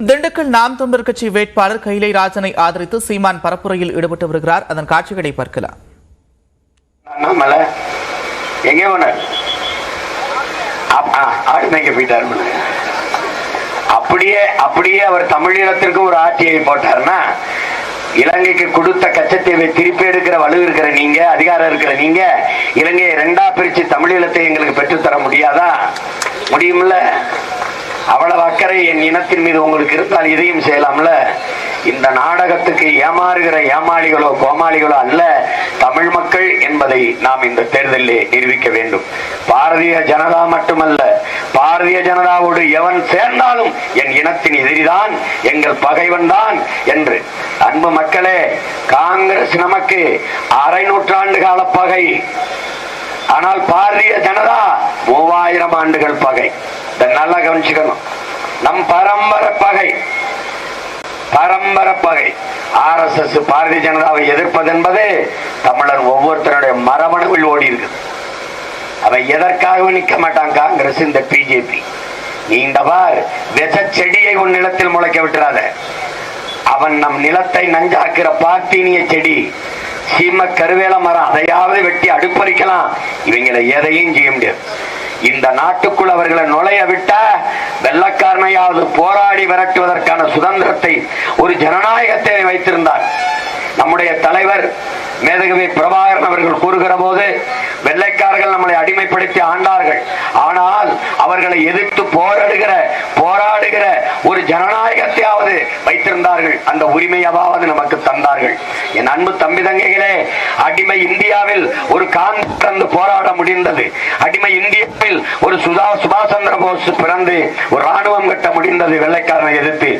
திண்டுக்கல் நாம் தமிழர் கட்சி வேட்பாளர் கைலை ராஜனை ஆதரித்து சீமான் பரப்புரையில் ஈடுபட்டு வருகிறார். அதன் காட்சிகளை பார்க்கலாம். அப்படியே அப்படியே அவர் தமிழீழத்திற்கு ஒரு ஆட்சியை போட்டார்னா இலங்கைக்கு கொடுத்த கச்சத்தீவை திருப்பி எடுக்கிற வலு இருக்கிற நீங்க அதிகாரம் இருக்கிற நீங்க இலங்கையை ரெண்டா பிரிச்சு தமிழீழத்தை எங்களுக்கு பெற்றுத்தர முடியாதா? முடியும்ல? அவ்வளவு அக்கறை என் இனத்தின் மீது உங்களுக்கு இருந்தால் இதையும் செய்யலாம்ல? இந்த நாடகத்துக்கு ஏமாறுகிற ஏமாளிகளோ கோமாளிகளோ அல்ல தமிழ் மக்கள் என்பதை நாம் இந்த தேர்தலிலே நிரூபிக்க வேண்டும். பாரதிய ஜனதா மட்டுமல்ல பாரதிய ஜனதாவோடு எவன் சேர்ந்தாலும் என் இனத்தின் எதிரிதான் எங்கள் பகைவன் தான் என்று. அன்பு மக்களே காங்கிரஸ் நமக்கு அரை நூற்றாண்டு கால பகை. ஆனால் பாரதிய ஜனதா மூவாயிரம் ஆண்டுகள் பகை. நல்லா கவனிச்சுக்கணும். நம் பரம்பரை பகை. பரம்பரை பகை. ஆர் எஸ் எஸ் பாரதிய ஜனதாவை எதிர்ப்பது என்பது தமிழர் ஒவ்வொருத்தருடைய மரபணுவில் ஓடி இருக்குது. அவன் எதற்காகவும் நிற்க மாட்டான் காங்கிரஸ் இந்த பிஜேபி நீ இந்த விச செடியை உன் நிலத்தில் முளைக்க விட்டுறாத. அவன் நம் நிலத்தை நஞ்சாக்குற பாத்தீனிய செடி. சீம கருவேல மரம் அதையாவது வெட்டி அடுப்பறிக்கலாம். இவங்களை எதையும் செய்ய முடியாது. இந்த நாட்டுக்குள் அவர்களை நுழைய விட்டா வெள்ளக்காரனையாவது போராடி விரட்டுவதற்கான சுதந்திரத்தை ஒரு ஜனநாயகத்தை வைத்திருந்தார். நம்முடைய தலைவர் மேதகவி பிரபாகரன் அவர்கள் கூறுகிற போது வெள்ளைக்காரர்கள் நம்மளை அடிமைப்படுத்தி ஆண்டார்கள். ஆனால் அவர்களை எதிர்த்து போராடுகிற போராடுகிற ஒரு ஜனநாயக வைத்திருந்தார்கள் அந்த உரிமையாவது நமக்கு தந்தார்கள். என் அன்பு தம்பி தங்கைகளே அடிமை இந்தியாவில் ஒரு காந்தி பிறந்து போராட முடிந்தது. அடிமை இந்தியாவில் ஒரு சுதா சுபாஷ் சந்திர போஸ் பிறந்து ஒரு ராணுவம் கட்ட முடிந்தது. வெள்ளைக்காரனை எதிர்த்து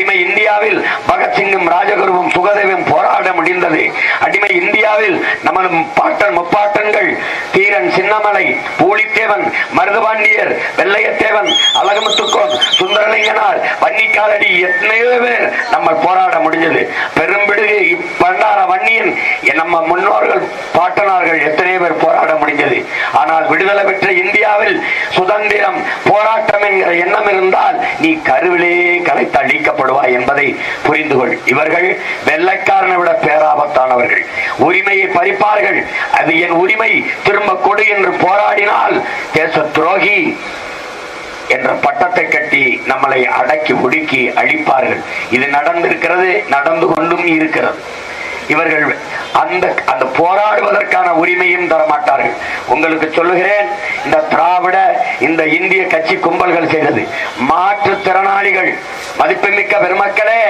அடிமை இந்தியாவில் பகத்சிங்கும் ராஜகுருவும் சுகதேவும் போராட முடிந்தது. அடிமை இந்தியாவில் நமது பாட்டன் முப்பாட்டன்கள் தீரன் சின்னமலை பூலித்தேவன் மருதுபாண்டியர் வெள்ளையத்தேவன் அழகமுத்துக்கோன் சுந்தரலிங்கனார் வன்னிக்காலடி எத்தனையோ பேர் நம்ம போராட முடிஞ்சது. பெரும்பிடுகு இப்பண்டார வன்னியன் நம்ம முன்னோர்கள் பாட்டனார்கள் எத்தனை பேர் போராட முடிஞ்சது. ஆனால் விடுதலை பெற்ற இந்தியாவில் சுதந்திரம் போராட்டம் என்கிற எண்ணம் இருந்தால் நீ கருவிலே கலைத்து அழிக்கப்படுவாய் என்பதை புரிந்து கொள் இவர்கள் வெள்ளைக்காரனை விட பேராபத்தானவர்கள். உரிமையை பறிப்பார்கள். அது என் உரிமை. திரும்ப கொடு என்று போராடினால் தேச துரோகி என்ற பட்டத்தை கட்டி நம்மளை அடக்கி ஒடுக்கி அழிப்பார்கள். இது நடந்திருக்கிறது நடந்து கொண்டும் இருக்கிறது. இவர்கள் அந்த அந்த போராடுவதற்கான உரிமையும் தரமாட்டார்கள். உங்களுக்கு சொல்லுகிறேன் இந்த திராவிட இந்த இந்திய கட்சி கும்பல்கள் செய்தது. மாற்றுத்திறனாளிகள் மதிப்புமிக்க பெருமக்களே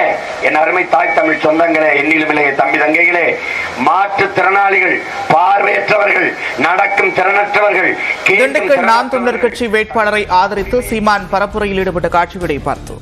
என் அருமை தாய் தமிழ் சொந்தங்களே எண்ணிலுமில்லைய தம்பி தங்கைகளே மாற்றுத்திறனாளிகள் பார்வையற்றவர்கள் நடக்கும் திறனற்றவர்கள் நாம் தமிழர் கட்சி வேட்பாளரை ஆதரித்து சீமான் பரப்புரையில் ஈடுபட்ட காட்சிகளை பார்த்தோம்.